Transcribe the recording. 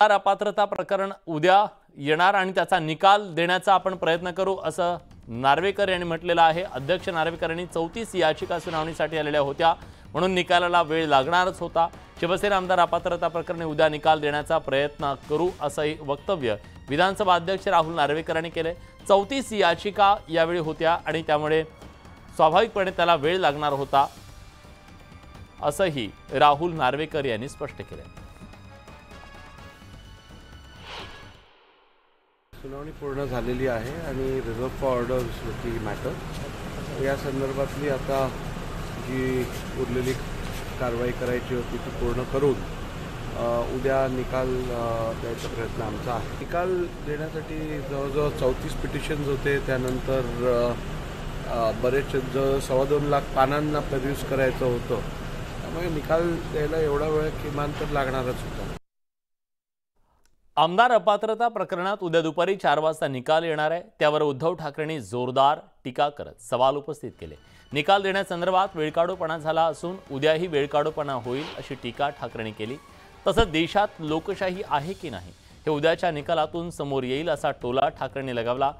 अपात्रता प्रकरण उद्या येणार आणि त्याचा निकाल देण्याचा आपण प्रयत्न करू असं नार्वेकर यांनी म्हटलेलं आहे. अध्यक्ष नार्वेकर यांनी चौतीस याचिका सुनावणीसाठी आलेल्या होत्या. म्हणून निकालाला वेळ लागणारच होता. शिवसेना आमदार अपात्रता प्रकरणी उद्या निकाल देण्याचा प्रयत्न करू असंही वक्तव्य विधानसभा अध्यक्ष राहुल नार्वेकर यांनी केले चौतीस याचिका यावेळी होत्या आणि त्यामुळे स्वाभाविकपणे त्याला वेळ लागणार होता असंही राहुल नार्वेकर यांनी स्पष्ट केलं सुनावणी पूर्ण झालेली आहे आणि रिझर्व फॉर ऑर्डर्स होती मॅटर या संदर्भातली आता जी उरलेली कारवाई करायची होती ती पूर्ण करून उद्या निकाल द्यायचा प्रयत्न आमचा आहे. निकाल देण्यासाठी जवळजवळ चौतीस पिटिशन्स होते. त्यानंतर बरेच जवळ सव्वा दोन लाख पानांना प्रोड्यूस करायचं होतं. त्यामुळे निकाल द्यायला एवढा वेळ किमान तर लागणारच होता. आमदार अपात्रता प्रकरणात उद्या दुपारी चार वाजता निकाल येणार आहे. त्यावर उद्धव ठाकरेंनी जोरदार टीका करत सवाल उपस्थित केले. निकाल देण्यासंदर्भात वेळकाढूपणा झाला असून उद्याही वेळकाढूपणा होईल अशी टीका ठाकरेंनी केली. तसंच देशात लोकशाही आहे की नाही हे उद्याच्या निकालातून समोर येईल असा टोला ठाकरेंनी लगावला.